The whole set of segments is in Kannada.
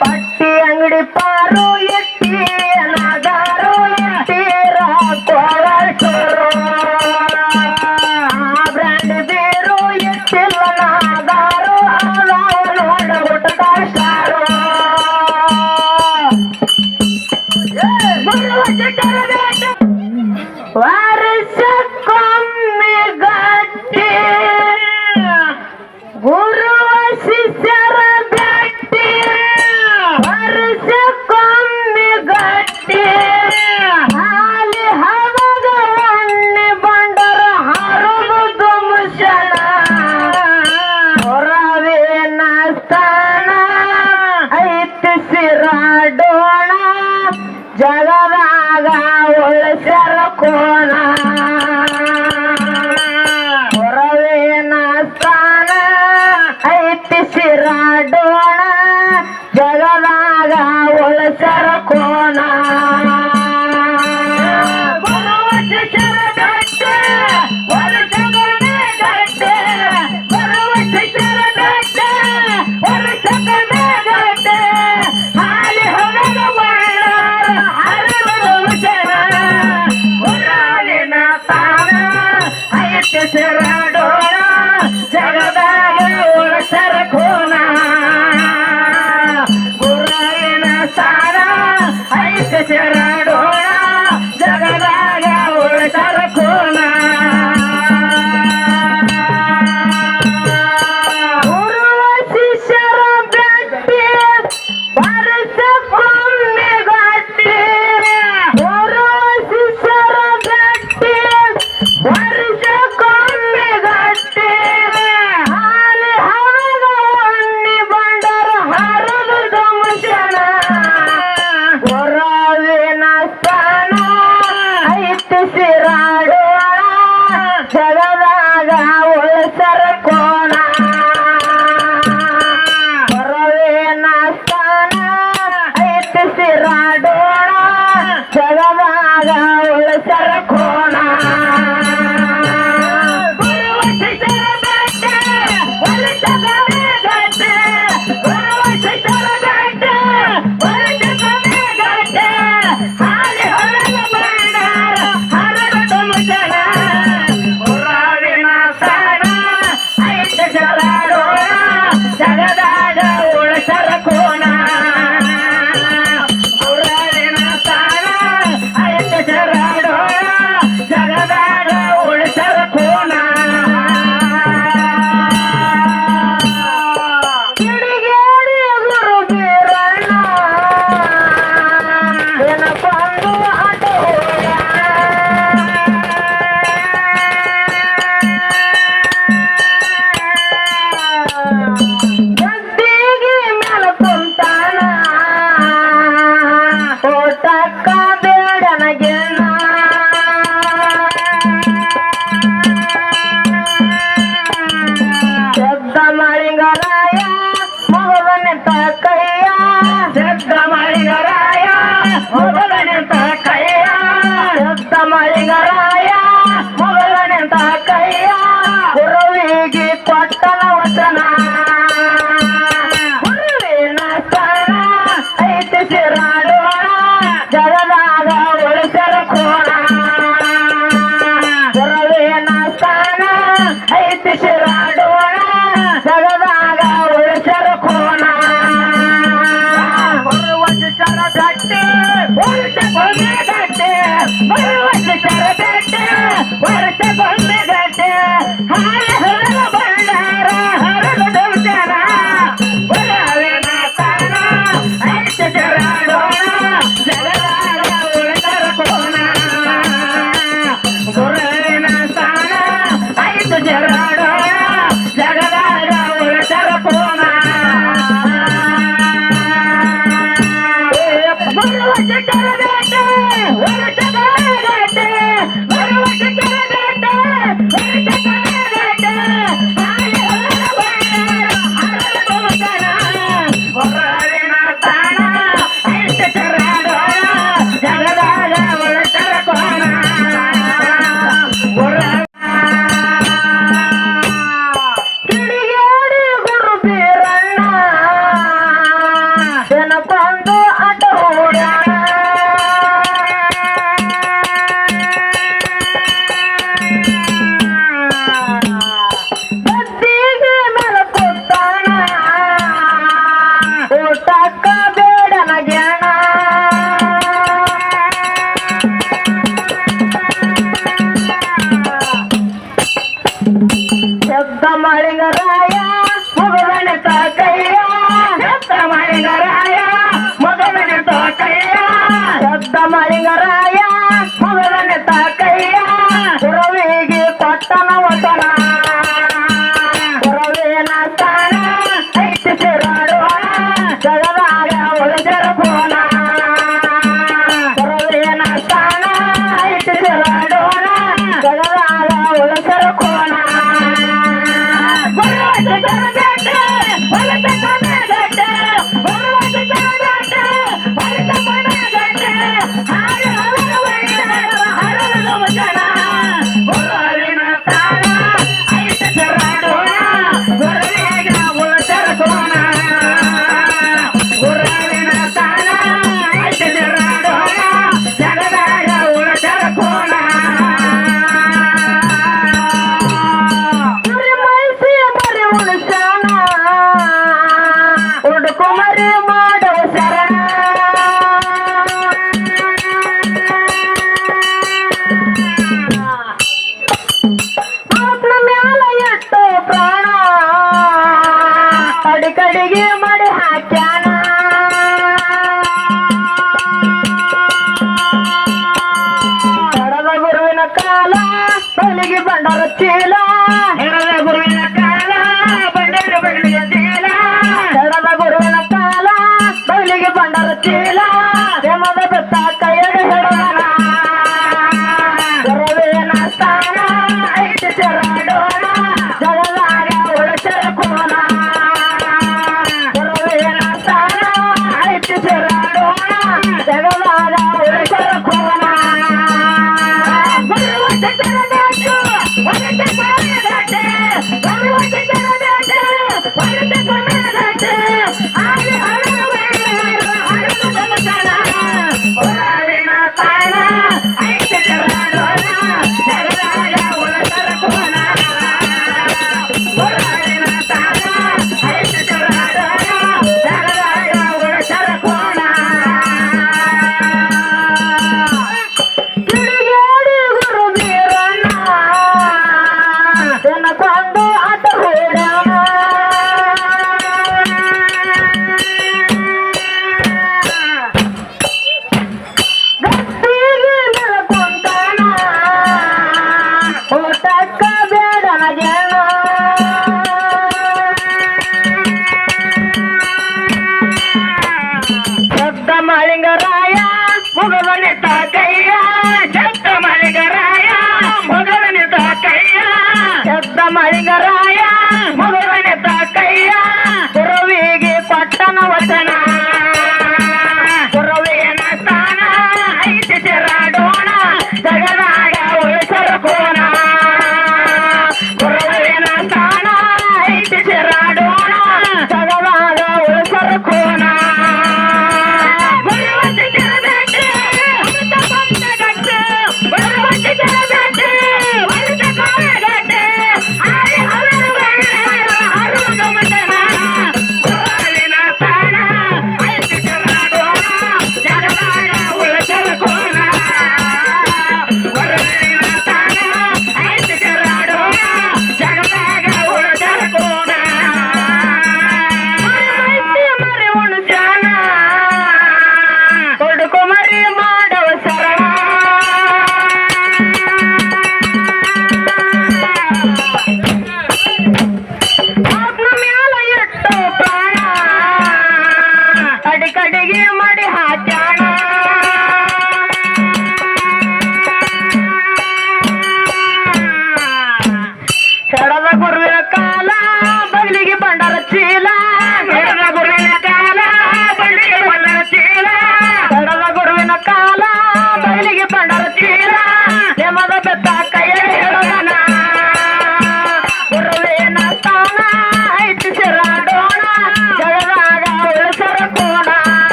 পাক দেশের Olha boa na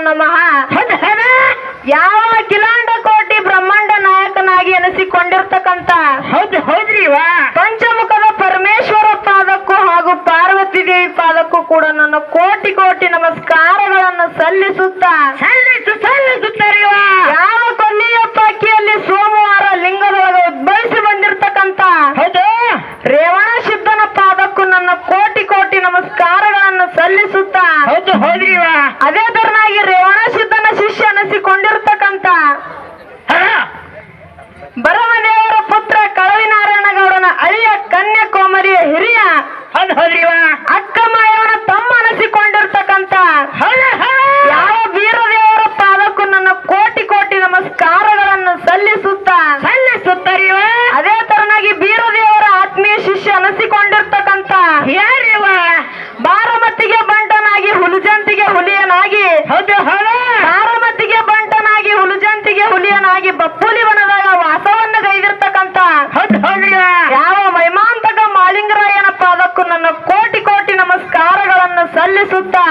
ನಮಃ. ಯಾವ ಕಿಲಾಂಡ ಕೋಟಿ ಬ್ರಹ್ಮಾಂಡ ನಾಯಕನಾಗಿ ಎನಿಸಿಕೊಂಡಿರ್ತಕ್ಕಂತ ಹೌದು ಹೌದ್ರಿ ಪಂಚಮುಖದ ಪರಮೇಶ್ವರ ಪಾದಕ್ಕೂ ಹಾಗೂ ಪಾರ್ವತಿ ದೇವಿ ಪಾದಕ್ಕೂ ಕೂಡ ನನ್ನ ಕೋಟಿ ಕೋಟಿ ನಮಸ್ಕಾರಗಳನ್ನು ಸಲ್ಲಿಸುತ್ತಾ ಸಲ್ಲಿಸುತ್ತಾ ಬರಮದೇವರ ಪುತ್ರ ಕಳವಿನಾರಾಯಣಗೌಡನ ಅಳಿಯ ಕನ್ಯಾಕುಮಾರಿಯ ಹಿರಿಯ ಹೌದು ತಮ್ಮ ಅನಿಸಿಕೊಂಡಿರ್ತಕ್ಕಂತ ಯಾವ ವೀರದೇವರ ಪಾದಕ್ಕೂ ನನ್ನ ಕೋಟಿ ಕೋಟಿ ನಮಸ್ಕಾರಗಳನ್ನು ಸಲ್ಲಿಸುತ್ತ ಸಲ್ಲಿಸುತ್ತ ಅದೇ ತರನಾಗಿ ಬೀರದೇವರ ಆತ್ಮೀಯ ಶಿಷ್ಯ ಅನಿಸಿಕೊಂಡಿರ್ತಕ್ಕಂತ ಯಾರಿವ ಬಾರಮತಿಗೆ ಬಂಟನಾಗಿ ಹುಲಿಜಂತಿಗೆ ಹುಲಿಯನಾಗಿ ಬಾರಮತಿಗೆ ಬಂಟನಾಗಿ ಹುಲಿಜಂತಿಗೆ ಹುಲಿಯನಾಗಿ ಬಪ್ಪುಲಿವನ disfrutar.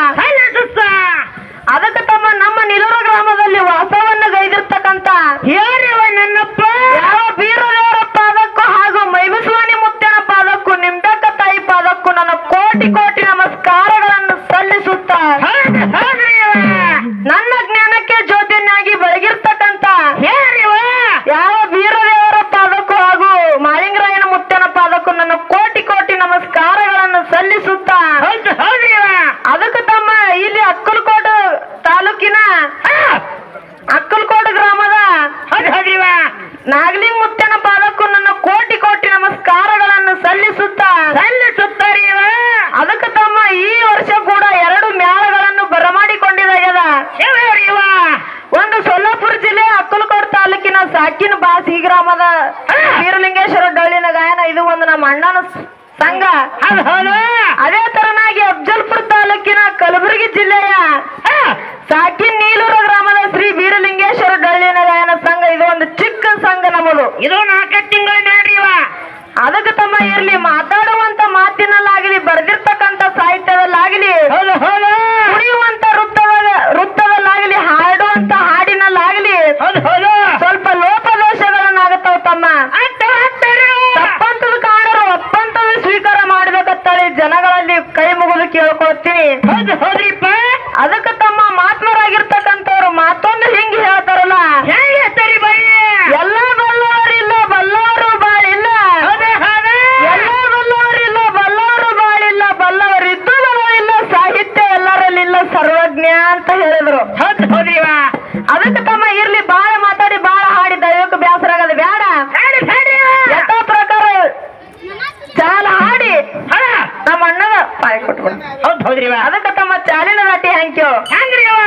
ಹಾ ನಮ್ಮ ಅಣ್ಣ ಪಾಯ ಕೊಟ್ಬಿಡ. ಹೌದ್ ಹೌದ್ರಿ ಅದಕ್ಕ ತಮ್ಮ ಚಾಲಿನ ದಾಟಿ ಹ್ಯಾಂಕ್ಯೋ ಹ್ಯಾಂಗ್ರಿ ಅವ